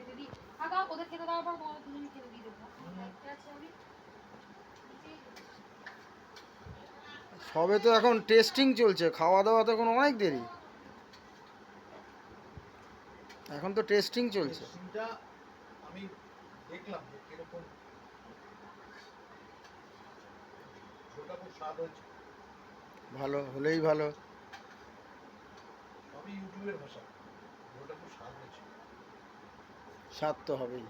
খেতে দিই। ওদের খেতে দেওয়ার পর তোমাদের দুজনে খেতে দিয়ে দেবো। আমি। সবে তো এখন টেস্টিং চলছে খাওয়া দাওয়া তো এখন অনেক দেরি। এখন তো টেস্টিং চলছে। আমি দেখলাম যে কীরকম ঝোলটা খুব স্বাদ হয়েছে। ভালো হলেই ভালো। সবই ইউটিউবের ভাষা। ঝোলটা খুব স্বাদ হয়েছে। স্বাদ তো হবেই।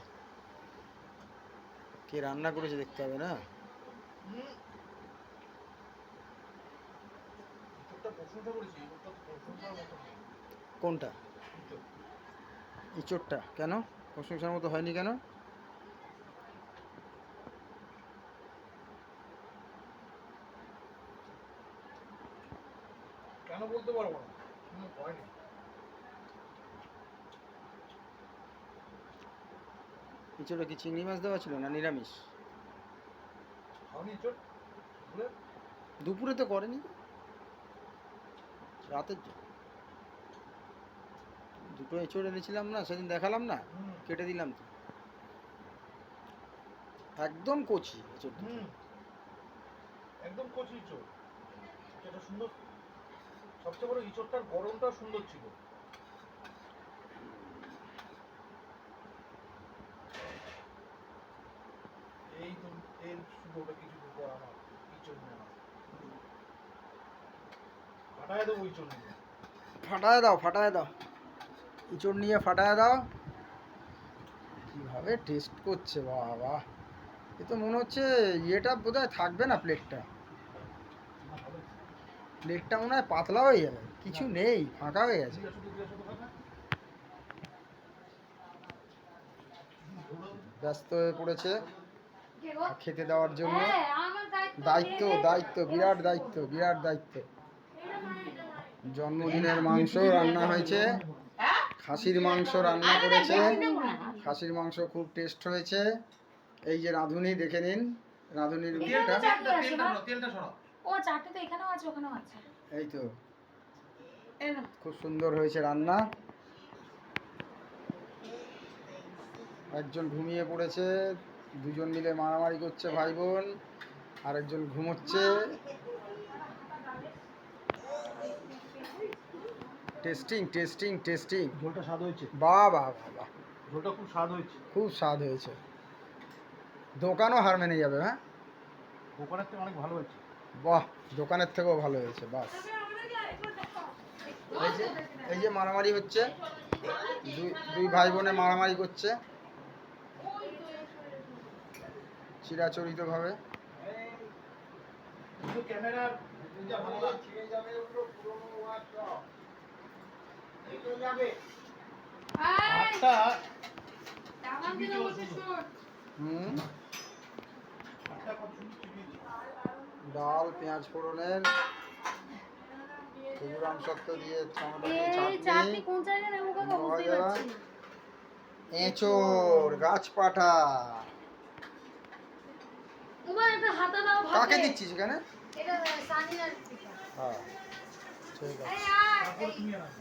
কে রান্না করেছে দেখতে হবে না। কোনটা। ইঁচড়টা। কেন? প্রশংসার মতো হয়নি কেন? কেন বলতে পারব না? হয়নি ইঁচড়ে কি চিংড়ি মাছ দেওয়া ছিল না নিরামিষ? দুপুরে? তো করেনি। রাতের জন্য। দুটো এঁচড় এনেছিলাম না সেদিন দেখালাম না কেটে দিলাম তো। একদম কচি এঁচড়টা হুম। একদম কচি ইঁচড় যেটা সুন্দর। সবচেয়ে বড় ইঁচড়টার গরমটা সুন্দর ছিল এই তো এর কিছু দেবো আমার ইঁচড় নেওয়া ফাটায় দেবো ইঁচড় নিয়ে ফাটায় দাও ফাটায় দাও। ইঁচড় নিয়ে ফাটায় দাও। কীভাবে টেস্ট করছে বাবা। এ তো মনে হচ্ছে ইয়েটা বোধহয় থাকবে না প্লেটটা প্লেটটা মনে হয় পাতলা হয়ে যাবে। কিছু নেই ফাঁকা হয়ে গেছে। ব্যস্ত হয়ে পড়েছে? খেতে দেওয়ার জন্য হ্যাঁ, দায়িত্ব দায়িত্ব বিরাট দায়িত্ব বিরাট দায়িত্ব। জন্মদিনের মাংস রান্না হয়েছে। খাসির মাংস রান্না করেছে। খাসির মাংস খুব টেস্ট হয়েছে। এই যে রাঁধুনি দেখে নিন। রাঁধুনির মুখটা তেলটা- তেলটা তেলটা সরাও, তেলটা সরাও। ও চারটে তো এখানেও আছে ওখানেও আছে। এই তো। খুব সুন্দর হয়েছে রান্না। একজন ঘুমিয়ে পড়েছে। দুজন মিলে মারামারি করছে ভাই বোন আরেকজন ঘুমোচ্ছে। টেস্টিং টেস্টিং টেস্টিং ঝোলটা স্বাদ হয়েছে? বাহ বাহ বাহ বাহ ঝোলটা খুব স্বাদ হয়েছে। খুব স্বাদ হয়েছে। দোকানও হার মেনে যাবে হ্যাঁ? দোকানের থেকে অনেক ভালো হয়েছে। বাহ দোকানের থেকেও ভালো হয়েছে বাস। এই যে এই যে মারামারি হচ্ছে দুই দুই ভাই বোনে মারামারি করছে। চিবিয়েছে। ডাল পেঁয়াজ ফোড়নের। খেজুরাম সত্ত্ব দিয়ে চাটনি। চাটনি কোন জায়গায় নেব কাকা বুঝতেই মজা। পারছি না। এঁচোড় গাছ পাঠা তোমার একটা হাতা দাও কাকে দিচ্ছিস এখানে? এটা সানিয়ার হ্যাঁ ঠিক আছে।